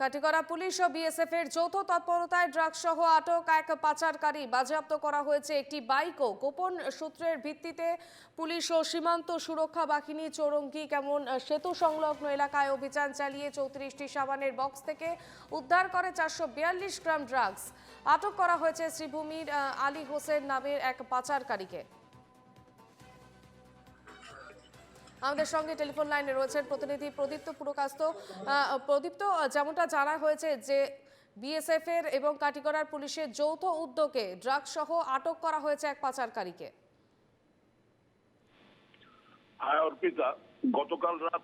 Katigorah police ও BSF এর যৌথ তৎপরতায় ড্রাগস সহ আটক এক পাচারকারী। বাজেয়াপ্ত করা হয়েছে একটি বাইকও গোপন সূত্রের ভিত্তিতে পুলিশ ও সীমান্ত সুরক্ষা বাহিনী চৌরঙ্গি কেমন সেতু সংলগ্ন এলাকায় অভিযান চালিয়ে চৌত্রিশটি সাবানের বক্স থেকে উদ্ধার করে চারশো বিয়াল্লিশ গ্রাম ড্রাগস। আটক করা হয়েছে শ্রীভূমির আলী হোসেন নামের এক পাচারকারীকে। আমাদের সঙ্গে টেলিফোন লাইনে রয়েছেন প্রতিনিধি প্রদীপ্ত পুরকাস্ত। প্রদীপ্ত যেমনটা জানা হয়েছে যে বিএসএফ এর এবং কাটিগড়ার পুলিশের যৌথ উদ্যোগে ড্রাগস সহ আটক করা হয়েছে এক পাচারকারীকে। হ্যাঁ অর্পিতা, গতকাল রাত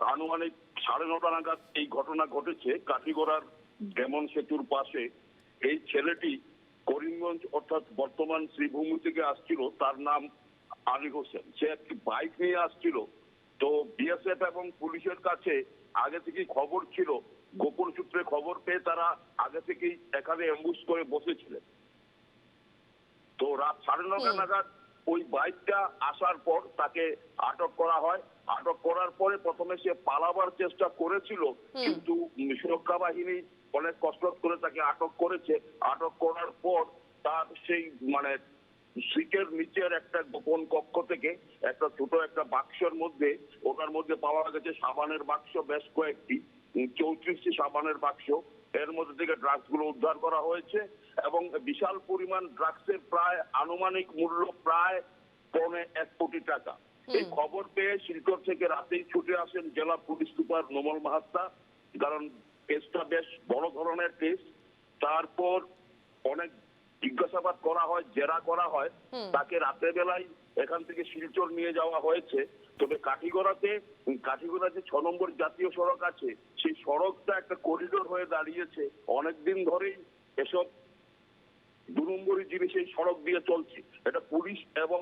আনুমানিক সাড়ে নটা নাগাদ এই ঘটনা ঘটেছে। কাঠিগড়ার ডেমন সেতুর পাশে এই ছেলেটি করিমগঞ্জ, অর্থাৎ বর্তমান শ্রীভূমি থেকে আসছিল। তার নাম আলী হোসেন সে একটি বাইক নিয়ে আসছিল। তো বিএসএফ এবং পুলিশের কাছে আগে থেকেই খবর ছিল। গোপন সূত্রে খবর পেয়ে তারা আগে থেকেই এখানে অ্যাম্বুশ করে বসেছিলেন। তো রাত সাড়ে নটা নাগাদ ওই বাইকটা আসার পর তাকে আটক করা হয়। আটক করার পরে প্রথমে সে পালাবার চেষ্টা করেছিল কিন্তু সুরক্ষা বাহিনী অনেক কসরত করে তাকে আটক করেছে। আটক করার পর তার সেই মানে সিটের নিচের একটা গোপন কক্ষ থেকে একটা ছোট একটা বাক্সের মধ্যে ওটার মধ্যে পাওয়া গেছে সাবানের বাক্স বেশ কয়েকটি চৌত্রিশটি সাবানের বাক্স। এর মধ্যে থেকে ড্রাগসগুলো উদ্ধার করা হয়েছে এবং বিশাল পরিমাণ ড্রাগসের প্রায় আনুমানিক মূল্য প্রায় পৌনে এক কোটি টাকা। এই খবর পেয়ে শিলচর থেকে রাতেই ছুটে আসেন জেলা পুলিশ সুপার নোমল মাহাত্তা কারণ কেসটা বেশ বড় ধরনের কেস তারপর জিজ্ঞাসাবাদ করা হয় জেরা করা হয় তাকে রাতের বেলায় এখান থেকে শিলচর নিয়ে যাওয়া হয়েছে। তবে কাঠিগড়াতে কাঠিগড়া যে ছ নম্বর জাতীয় সড়ক আছে। সেই সড়কটা একটা করিডোর হয়ে দাঁড়িয়েছে। অনেকদিন ধরেই এসব দু নম্বরই জিনিস এই সড়ক দিয়ে চলছে। এটা পুলিশ এবং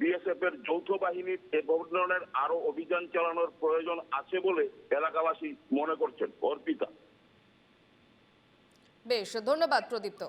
বিএসএফ এর যৌথ বাহিনীর এ ধরনের আরও অভিযান চালানোর প্রয়োজন আছে বলে এলাকাবাসী মনে করছেন। অর্পিতা। বেশ ধন্যবাদ প্রদীপ্ত।